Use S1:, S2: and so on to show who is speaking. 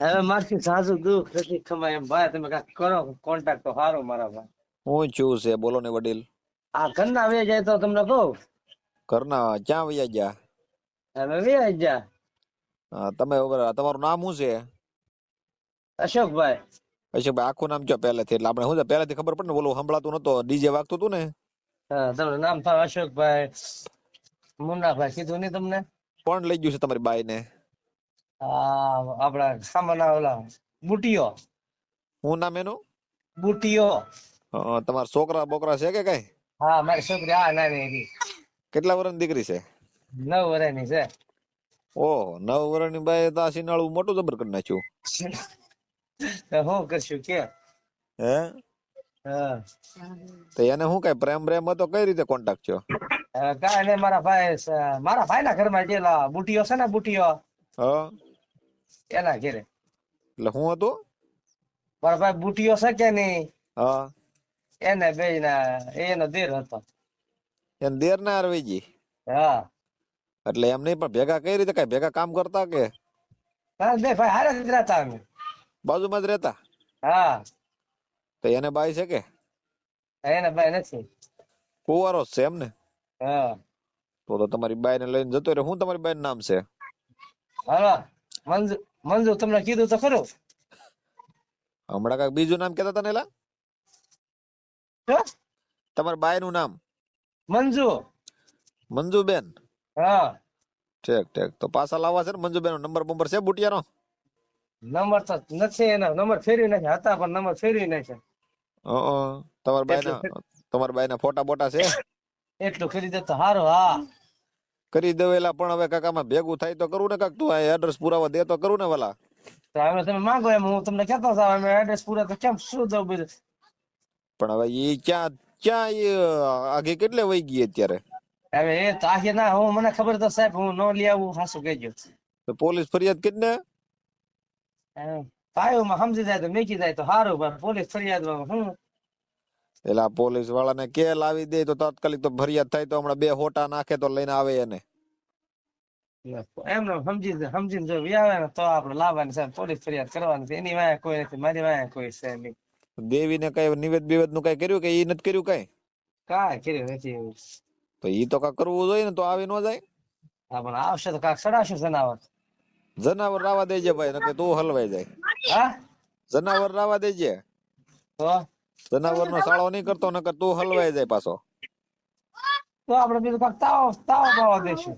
S1: હવે મારથી સાસુ દુઃખ નથી ખમાય એમ ભાઈ તમે કાંઈક કરો કોન્ટેક્ટ તો સારો મારા ભાઈ.
S2: હું છું છે બોલો ને વડીલ.
S1: આ ઘરના વે જાય તો તમને કહું?
S2: ઘરના ક્યાં વયા ગયા?
S1: હવે વે જા
S2: હા, તમે તમારું નામ શું છે?
S1: અશોકભાઈ.
S2: અશોકભાઈ આખું નામ કયો પહેલેથી? એટલે આપણે શું પહેલેથી ખબર પડે ને બોલું સંભળાતું નતો ડીજે વાગતું હતું ને?
S1: હા તમારું નામ થાય અશોકભાઈ મુન્નાભાઈ કીધું નહીં તમને?
S2: કોણ લઈ ગયું છે તમારી બાઈ ને
S1: આપડા સામાના ઓલા બુટીઓ.
S2: હું નામ એનું?
S1: બુટીઓ.
S2: તમારા છોકરા બોકરા છે કે કઈ?
S1: હા મારી છોકરી આ નાની
S2: કેટલા વર્ષની દીકરી છે?
S1: નવ વર્ષની છે.
S2: ઓહો નવ વર્ષની બાઈ તો આ સિનાળું મોટું જબર કરી નાખ્યું.
S1: હું કરશું કે?
S2: હે?
S1: હા.
S2: તો એને શું કઈ પ્રેમ પ્રેમ હતો? કઈ રીતે કોન્ટેક્ટ થયો?
S1: હવે મારા નહીં મારા ભાઈ ના ઘરમાં જેલા બુટીઓ છે ને બુટીઓ.
S2: હા.
S1: એના ઘેરે.
S2: એટલે હું હતો?
S1: મારા ભાઈ બુટીઓ છે કે નહીં?
S2: હા.
S1: એને બે ના એનો દેર હતો.
S2: એને દેર ના અરવીજી
S1: હા.
S2: એટલે એમ નહીં પણ ભેગા કઈ રીતે કઈ ભેગા કામ કરતા કે?
S1: હા બે ભાઈ હારે જ રહેતા અમે.
S2: બાજુમાં જ રહેતા?
S1: હા.
S2: તો એને બાઈ છે કે?
S1: એને ભાઈ નથી.
S2: કુવારો છે એમ ને?
S1: હા.
S2: તો તો તમારી બાઈ ને લઈને જતો રહે હું તમારી બાઈ નામ છે?
S1: હાલો. મંજુ મંજુ તમને કીધું તો ખરું.
S2: હમણાં કંઈક બીજું નામ કેતા
S1: તને
S2: તમારા બાઈ નું નામ?
S1: મંજુ.
S2: મંજુબેન?
S1: હા.
S2: ઠીક ઠીક. તો પાછા લાવવા છે ને મંજુબેન નો નંબર બંબર છે બુટિયાનો?
S1: નંબર તો નથી એનો નંબર ફેરવી નાખ્યા. હતા પણ નંબર ફેરવી નાખ્યા.
S2: તમારી બાઈ ના તમારા બાઈ ના ફોટા બોટા છે?
S1: એટલું ખરીદે તો સારું હા.
S2: કરી દેવેલા પણ હવે કાકામાં ભેગું થાય તો કરું ને કાક? તું આ એડ્રેસ પુરાવા દે તો કરું ને વાલા.
S1: હવે તમે માંગો એમ હું તમને કહેતો હતો અમે એડ્રેસ પૂરા તો કેમ શું દઉં બધું
S2: પણ હવે ઈ ક્યાં ક્યાં ઈ આગે કેટલે વહી ગઈ અત્યારે?
S1: હવે એ તો ના હું મને ખબર તો સાહેબ હું નો લઈ આવું હાસું કહેજો
S2: તો પોલીસ ફરિયાદ કરી ને
S1: પાયોમાં સમજી જાય તો મેકી જાય તો સારું પણ પોલીસ ફરિયાદમાં હું
S2: એલા પોલીસ વાળાને કે લાવી દે તો તાત્કાલિક તો ફરિયાદ થાય તો હમણાં બે હોટા નાખે તો લઈને આવે એને.
S1: એમને સમજી સમજીને જો વ્યાવે ને તો આપણે લાવવાની સાહેબ પોલીસ ફરિયાદ કરવાની છે. એની વાંહે કોઈ નથી મારી વાંહે કોઈ છે નહીં.
S2: દેવીને કઈ નિવેદ બિવેદનું કઈ કર્યું કે ઈ નથી કર્યું કઈ?
S1: કાંઈ કર્યું નથી એવું.
S2: તો ઈ તો કાંઈક કરવું જોઈએ ને તો આવી ન જાય.
S1: હા પણ આવશે તો કાંઈક સડાશે જનાવર.
S2: જનાવર રાવા દેજે ભાઈ નકે તું હલવાઈ જાય.
S1: હા?
S2: જનાવર રાવા દેજે.
S1: તો?
S2: જનાવર નો સાળો નહીં કરતો નકર તું હલવાઈ જાય પાછો.
S1: તો આપણે બીજું કાંઈક તાવ તાવ પાવા દઈશું